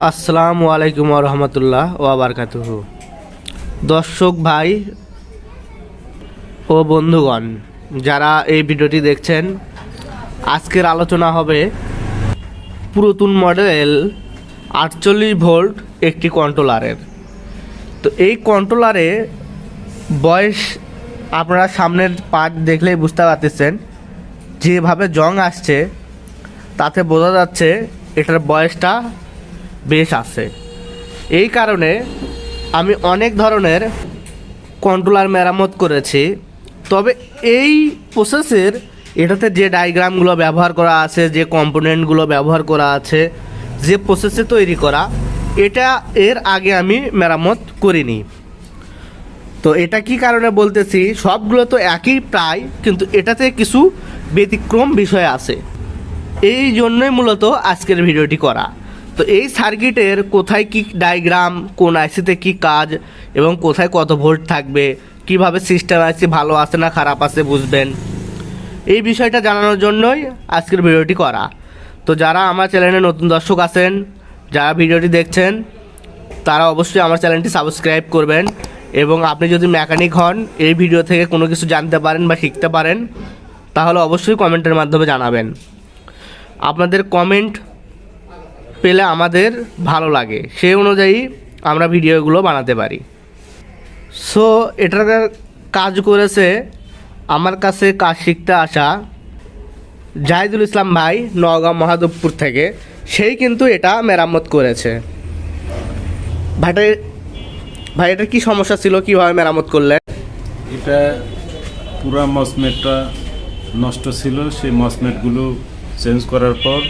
আসসালামু আলাইকুম রহমতুল্লাহ ও ওয়াবারকাতুহু দর্শক ভাই ও বন্ধুগণ, যারা এই ভিডিওটি দেখছেন, আজকের আলোচনা হবে পুরাতন মডেল আটচল্লিশ ভোল্ট একটি কন্ট্রোলারের তো এই কন্ট্রোলারে বয়স আপনারা সামনের পার্ট দেখলেই বুঝতে পারতেছেন, যেভাবে জং আসছে, তাতে বোঝা যাচ্ছে এটার বয়সটা বেশ আছে। এই কারণে আমি অনেক ধরনের কন্ট্রোলার মেরামত করেছি। তবে এই প্রসেসের এটাতে যে ডায়াগ্রামগুলো ব্যবহার করা আছে, যে কম্পোনেন্টগুলো ব্যবহার করা আছে, যে প্রসেসে তৈরি করা, এটা এর আগে আমি মেরামত করিনি। তো এটা কি কারণে বলতেছি, সবগুলো তো একই প্রায়, কিন্তু এটাতে কিছু ব্যতিক্রম বিষয় আছে। এই জন্যই মূলত আজকের ভিডিওটি করা। তো এই সার্কিটের কোথায় কি ডায়াগ্রাম কোন আইসিতে কি কাজ এবং কোথায় কত ভোল্ট থাকবে, কীভাবে সিস্টেম আইসি ভালো আছে না খারাপ আছে বুঝবেন। এই বিষয়টা জানানোর জন্যই আজকের ভিডিওটি করা। তো যারা আমার চ্যানেলে নতুন দর্শক আছেন, যারা ভিডিওটি দেখছেন, তারা অবশ্যই আমার চ্যানেলটি সাবস্ক্রাইব করবেন এবং আপনি যদি মেকানিক হন, এই ভিডিও থেকে কোনো কিছু জানতে পারেন বা শিখতে পারেন, তাহলে অবশ্যই কমেন্টের মাধ্যমে জানাবেন। আপনাদের কমেন্ট পেলে আমাদের ভালো লাগে। সেই অনুযায়ী আমরা ভিডিওগুলো বানাতে পারি। সো এটার কাজ করেছে আমার কাছে কাজ শিখতে আসা জাহিদুল ইসলাম ভাই নওগাঁ মহাদেবপুর থেকে। সেই কিন্তু এটা মেরামত করেছে। ভাইটা ভাই এটা কী সমস্যা ছিল? কীভাবে মেরামত করলেন? এটা পুরা মসমেটটা নষ্ট ছিল। সেই মসমেটগুলো চেঞ্জ করার পর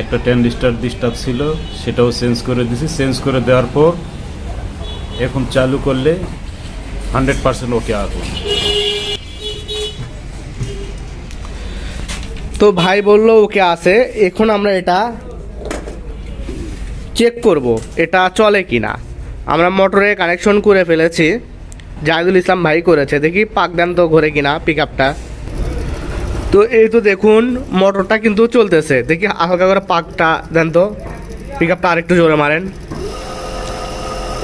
একটা টেন স্টার ডিস্টার্ব ছিল, সেটাও চেঞ্জ করে দিছি। চেঞ্জ করে দেওয়ার পর এখন চালু করলে হান্ড্রেড পার্সেন্ট ওকে আসবে তো ভাই বলল ওকে আছে, এখন আমরা এটা চেক করব, এটা চলে কি না আমরা মোটরে কানেকশন করে ফেলেছি, জাহিদুল ইসলাম ভাই করেছে, দেখি পাক দেন তো ঘরে কিনা পিক আপটা তো এই তো দেখুন, মোটরটা কিন্তু চলতেছে। দেখি হালকা করে পাকটা দেন তো। পিক আপটা আরেকটু জোরে মারেন।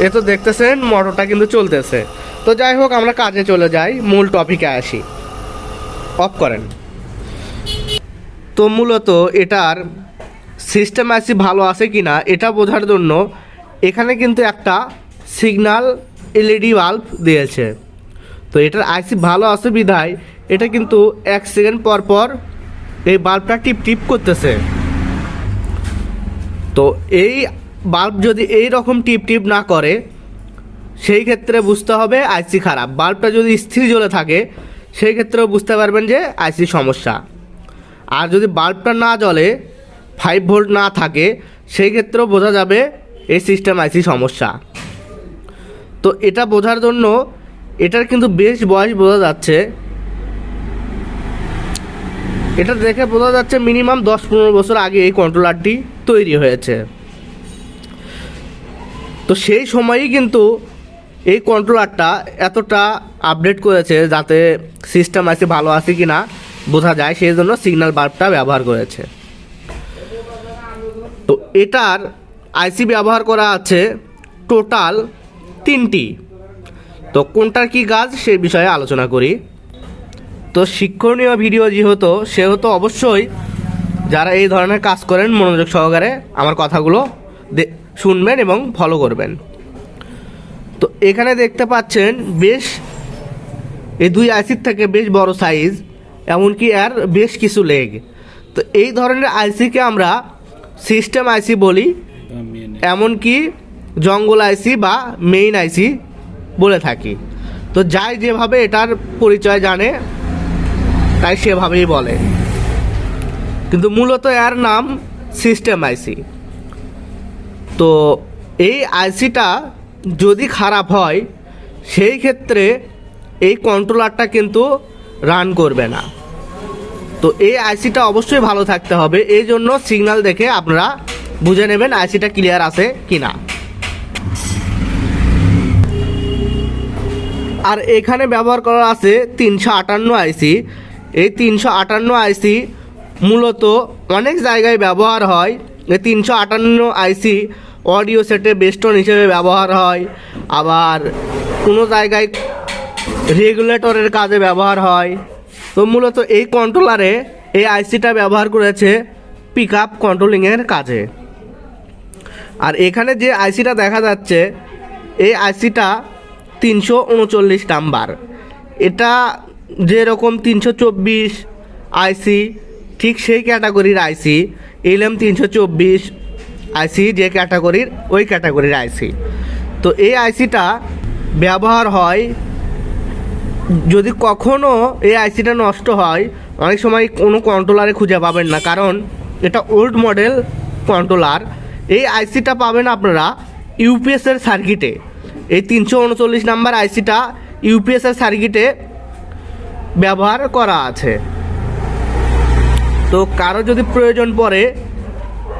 এ তো দেখতেছেন, মোটরটা কিন্তু চলতেছে। তো যাই হোক, আমরা কাজে চলে যাই, মূল টপিকে আসি। অফ করেন। তো মূলত এটার সিস্টেম আইসি ভালো আছে কি না এটা বোঝার জন্য এখানে কিন্তু একটা সিগনাল এলইডি বাল্ব দিয়েছে। তো এটার আইসি ভালো আছে বিধায় এটা কিন্তু এক সেকেন্ড পর পর এই বাল্বটা টিপ টিপ করতেছে। তো এই বাল্ব যদি এই রকম টিপ টিপ না করে, সেই ক্ষেত্রে বুঝতে হবে আইসি খারাপ। বাল্বটা যদি স্থির জ্বলে থাকে, সেই ক্ষেত্রেও বুঝতে পারবেন যে আইসি সমস্যা। আর যদি বাল্বটা না জ্বলে ফাইভ ভোল্ট না থাকে, সেই ক্ষেত্রেও বোঝা যাবে এই সিস্টেম আইসি সমস্যা। তো এটা বোঝার জন্য এটার কিন্তু বেশ বয়স বোঝা যাচ্ছে। এটা দেখে বোঝা যাচ্ছে মিনিমাম দশ পনেরো বছর আগে এই কন্ট্রোলারটি তৈরি হয়েছে। তো সেই সময়ই কিন্তু এই কন্ট্রোলারটা এতটা আপডেট করেছে যাতে সিস্টেম আছে, ভালো আছে কি না বোঝা যায়, সেই জন্য সিগন্যাল বাল্বটা ব্যবহার করেছে। তো এটার আইসি ব্যবহার করা আছে টোটাল তিনটি। তো কোনটার কি কাজ, সেই বিষয়ে আলোচনা করি। তো শিক্ষণীয় ভিডিও যেহেতু, সেহেতু অবশ্যই যারা এই ধরনের কাজ করেন, মনোযোগ সহকারে আমার কথাগুলো শুনবেন এবং ফলো করবেন। তো এখানে দেখতে পাচ্ছেন, বেশ এই দুই আইসির থেকে বেশ বড় সাইজ এমনকি এর বেশ কিছু লেগ তো এই ধরনের আইসিকে আমরা সিস্টেম আইসি বলি, এমনকি জঙ্গল আইসি বা মেইন আইসি বলে থাকি। তো যাই যেভাবে এটার পরিচয় জানে তাই সেভাবেই বলে। কিন্তু মূলত এর নাম সিস্টেম আইসি তো এই আইসিটা যদি খারাপ হয়, সেই ক্ষেত্রে এই কন্ট্রোলারটা কিন্তু রান করবে না। তো এই আইসিটা অবশ্যই ভালো থাকতে হবে। এই জন্য সিগন্যাল দেখে আপনারা বুঝে নেবেন আইসিটা ক্লিয়ার আছে কি না আর এখানে ব্যবহার করা আছে তিনশো আটান্ন আইসি এই তিনশো আটান্ন আইসি মূলত অনেক জায়গায় ব্যবহার হয়। এই তিনশো আটান্ন আইসি অডিও সেটে বেস্টন হিসেবে ব্যবহার হয়। আবার কোনো জায়গায় রেগুলেটরের কাজে ব্যবহার হয়। তো মূলত এই কন্ট্রোলারে এই আইসিটা ব্যবহার করেছে পিক আপ কন্ট্রোলিংয়ের কাজে। আর এখানে যে আইসিটা দেখা যাচ্ছে, এই আইসিটা তিনশো উনচল্লিশ নাম্বার। এটা যেরকম তিনশো চব্বিশ আইসি ঠিক সেই ক্যাটাগরির আইসি এলএম তিনশো চব্বিশ আইসি যে ক্যাটাগরির, ওই ক্যাটাগরির আইসি তো এই আইসিটা ব্যবহার হয়, যদি কখনো এই আইসিটা নষ্ট হয়, অনেক সময় কোনো কন্ট্রোলারে খুঁজে পাবেন না, কারণ এটা ওল্ড মডেল কন্ট্রোলার এই আইসিটা পাবেন আপনারা ইউপিএসের সার্কিটে এই তিনশো উনচল্লিশ নাম্বার আইসিটা ইউপিএসের সার্কিটে ব্যবহার করা আছে। তো কারও যদি প্রয়োজন পড়ে,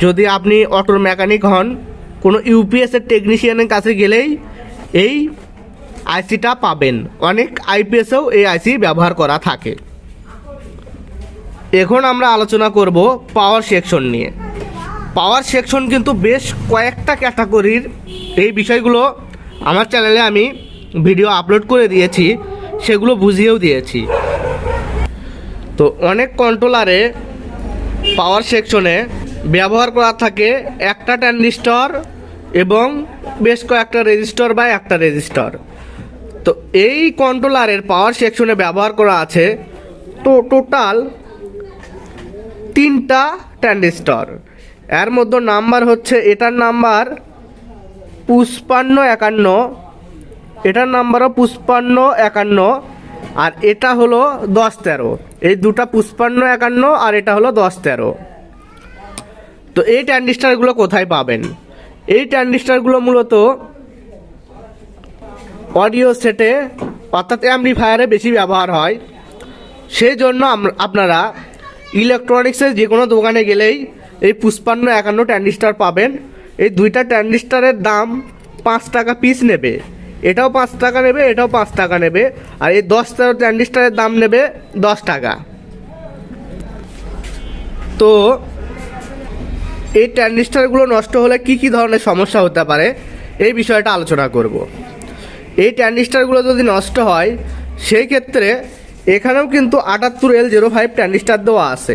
যদি আপনি অটোর মেকানিক হন, কোনো ইউপিএসের টেকনিশিয়ানের কাছে গেলেই এই আইসিটা পাবেন। অনেক আইপিএসেও এই আইসি ব্যবহার করা থাকে। এখন আমরা আলোচনা করব পাওয়ার সেকশন নিয়ে। পাওয়ার সেকশন কিন্তু বেশ কয়েকটা ক্যাটাগরির এই বিষয়গুলো আমার চ্যানেলে আমি ভিডিও আপলোড করে দিয়েছি, সেগুলো বুঝিয়েও দিয়েছি। তো অনেক কন্ট্রোলারে পাওয়ার সেকশনে ব্যবহার করা থাকে একটা ট্রানজিস্টর এবং বেশ কয়েকটা রেজিস্টর বা একটা রেজিস্টর তো এই কন্ট্রোলারের পাওয়ার সেকশনে ব্যবহার করা আছে তো টোটাল তিনটা ট্যান্ডিস্টর এর মধ্যে নাম্বার হচ্ছে, এটার নাম্বার পুষ্পান্ন একান্ন, এটার নাম্বারও পুষ্পান্ন একান্ন আর এটা হলো দশ তেরো। এই দুটা পুষ্পান্ন একান্ন আর এটা হলো দশ তেরো। তো এই ট্যান্ডিস্টারগুলো কোথায় পাবেন? এই ট্যান্ডিস্টারগুলো মূলত অডিও সেটে, অর্থাৎ অ্যাম্পলিফায়ারে বেশি ব্যবহার হয়। সেই জন্য আপনারা ইলেকট্রনিক্সের যে কোনো দোকানে গেলেই এই পুষ্পান্ন একান্ন ট্যান্ডিস্টার পাবেন। এই দুইটা ট্যান্ডিস্টারের দাম পাঁচ টাকা পিস নেবে। এটাও পাঁচ টাকা নেবে, এটাও পাঁচ টাকা নেবে। আর এই দশ তেরো ট্যান্ডিস্টারের দাম নেবে দশ টাকা। তো এই ট্যান্ডিস্টারগুলো নষ্ট হলে কি কি ধরনের সমস্যা হতে পারে, এই বিষয়টা আলোচনা করব। এই ট্যান্ডিস্টারগুলো যদি নষ্ট হয়, সেই ক্ষেত্রে এখানেও কিন্তু আটাত্তর এল জিরো ফাইভ ট্যান্ডিস্টার দেওয়া আছে।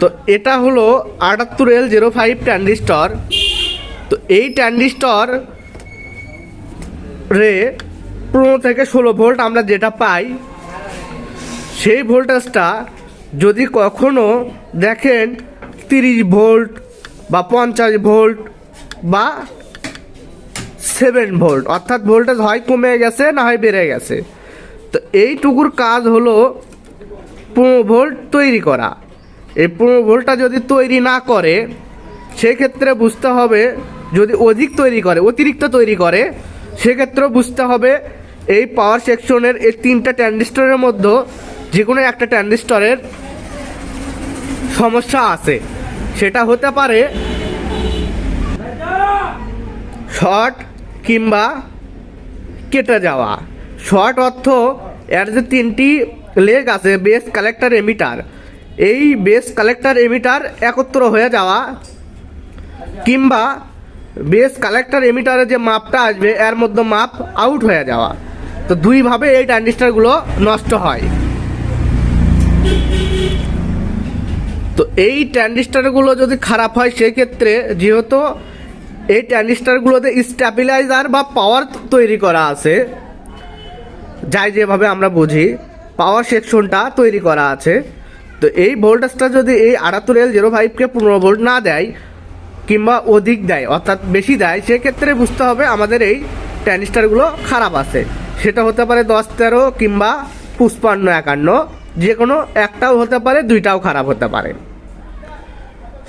তো এটা হলো আটাত্তর এল জিরো ফাইভ ট্যান্ডিস্টর তো এই ট্যান্ডিস্টর রে, পনেরো থেকে ষোলো ভোল্ট আমরা যেটা পাই, সেই ভোল্টেজটা যদি কখনো দেখেন তিরিশ ভোল্ট বা পঞ্চাশ ভোল্ট বা সেভেন ভোল্ট, অর্থাৎ ভোল্টেজ হয় কমে গেছে না হয় বেড়ে গেছে। তো এইটুকুর কাজ হলো পনেরো ভোল্ট তৈরি করা। এই পনেরো ভোল্টটা যদি তৈরি না করে, সেক্ষেত্রে বুঝতে হবে যদি অধিক তৈরি করে, অতিরিক্ত তৈরি করে সেক্ষেত্রেও বুঝতে হবে এই পাওয়ার সেকশনের এই তিনটা ট্যান্ডিস্টরের মধ্যে যে কোনো একটা ট্যান্ডিস্টরের সমস্যা আছে। সেটা হতে পারে শর্ট কিংবা কেটে যাওয়া। শর্ট অর্থ এর যে তিনটি লেগ আছে বেস কালেক্টর এমিটার এই বেস কালেক্টর এমিটার একত্র হয়ে যাওয়া কিংবা বেস কালেক্টর এমিটারে যে মাপটা আসবে, এর মধ্যে মাপ আউট হয়ে যাওয়া। তো দুইভাবে এই ট্রানজিস্টারগুলো নষ্ট হয়। তো এই ট্রানজিস্টারগুলো যদি খারাপ হয়, সেক্ষেত্রে যেহেতু এই ট্রানজিস্টারগুলোতে স্ট্যাবিলাইজার বা পাওয়ার তৈরি করা আছে, যাই যেভাবে আমরা বুঝি পাওয়ার সেকশনটা তৈরি করা আছে। তো এই ভোল্টেজটা যদি এই আটাত্তর এল জিরো ফাইভকে পনেরো ভোল্ট না দেয় কিংবা অধিক দেয়, অর্থাৎ বেশি দেয়, সেক্ষেত্রে বুঝতে হবে আমাদের এই ট্যানিস্টারগুলো খারাপ আছে। সেটা হতে পারে দশ তেরো কিংবা পুষ্পান্ন একান্ন যে কোনো একটাও হতে পারে, দুইটাও খারাপ হতে পারে।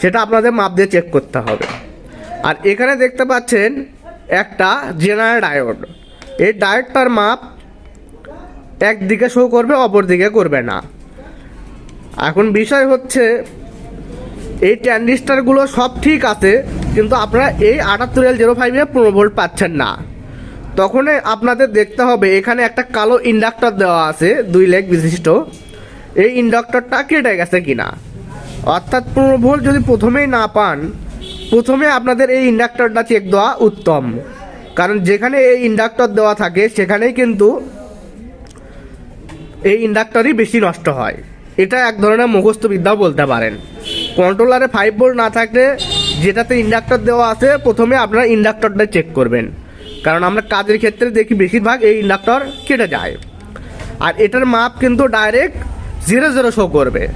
সেটা আপনাদের মাপ দিয়ে চেক করতে হবে। আর এখানে দেখতে পাচ্ছেন একটা জেনারেল ডায়োড এই ডায়োডটার মাপ একদিকে শো করবে অপর দিকে করবে না। এখন বিষয় হচ্ছে এই ট্যান্ডিস্টারগুলো সব ঠিক আছে, কিন্তু আপনারা এই আটাত্তর এল জিরো ফাইভে পনেরো ভোল্ট পাচ্ছেন না। তখন আপনাদের দেখতে হবে, এখানে একটা কালো ইন্ডাক্টর দেওয়া আছে, দুই লেগ বিশিষ্ট। এই ইন্ডাক্টরটা কেটে গেছে কিনা? অর্থাৎ পনেরো ভোল্ট যদি প্রথমেই না পান, প্রথমে আপনাদের এই ইন্ডাক্টরটা চেক দেওয়া উত্তম। কারণ যেখানে এই ইন্ডাক্টর দেওয়া থাকে, সেখানেই কিন্তু এই ইন্ডাক্টরই বেশি নষ্ট হয়। এটা এক ধরনের মুখস্থ বিদ্যাও বলতে পারেন। কন্ট্রোলারে ফাইভ ভোল্ট না থাকলে যেটাতে ইন্ডাক্টর দেওয়া আছে, প্রথমে আপনারা ইন্ডাক্টরটা চেক করবেন। কারণ আমরা কাজের ক্ষেত্রে দেখি বেশিরভাগ এই ইন্ডাক্টর কেটে যায়। আর এটার মাপ কিন্তু ডাইরেক্ট জিরো জিরো শো করবে।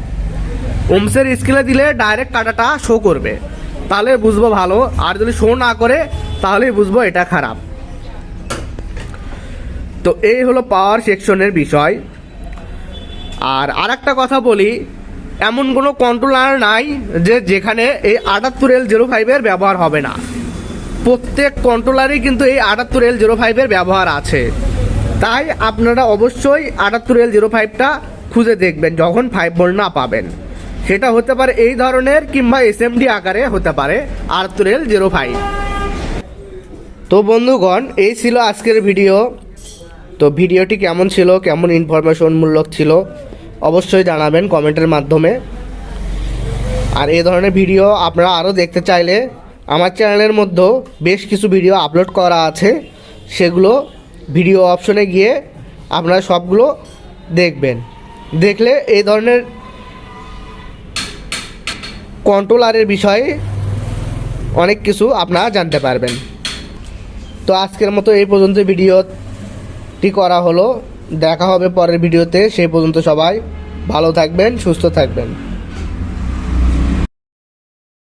ওমসের স্কেলে দিলে ডাইরেক্ট কাটাটা শো করবে। তাহলে বুঝব ভালো। আর যদি শো না করে, তাহলেই বুঝব এটা খারাপ। তো এই হলো পাওয়ার সেকশনের বিষয়। আর আরেকটা কথা বলি এমন কোনো কন্ট্রোলার নাই যে যেখানে এই আটাত্তর এল জিরো ফাইভের ব্যবহার হবে না। প্রত্যেক কন্ট্রোলারই কিন্তু এই আটাত্তর এল জিরো ফাইভের ব্যবহার আছে। তাই আপনারা অবশ্যই আটাত্তর এল জিরো ফাইভটা খুঁজে দেখবেন, যখন ফাইভ ভোল্ট না পাবেন। সেটা হতে পারে এই ধরনের কিংবা এসএমডি আকারে হতে পারে আটাত্তর এল জিরো ফাইভ তো বন্ধুগণ, এই ছিল আজকের ভিডিও। তো ভিডিওটি কেমন ছিল, কেমন ইনফরমেশনমূলক ছিল অবশ্যই জানাবেন কমেন্টের মাধ্যমে। আর এই ধরনের ভিডিও আপনারা আরও দেখতে চাইলে আমার চ্যানেলের মধ্যেও বেশ কিছু ভিডিও আপলোড করা আছে। সেগুলো ভিডিও অপশনে গিয়ে আপনারা সবগুলো দেখবেন। দেখলে এই ধরনের কন্ট্রোলারের বিষয়ে অনেক কিছু আপনারা জানতে পারবেন। তো আজকের মতো এই পর্যন্ত ভিডিওটি করা হলো। দেখা হবে পরের ভিডিওতে সেই পর্যন্ত সবাই ভালো থাকবেন সুস্থ থাকবেন।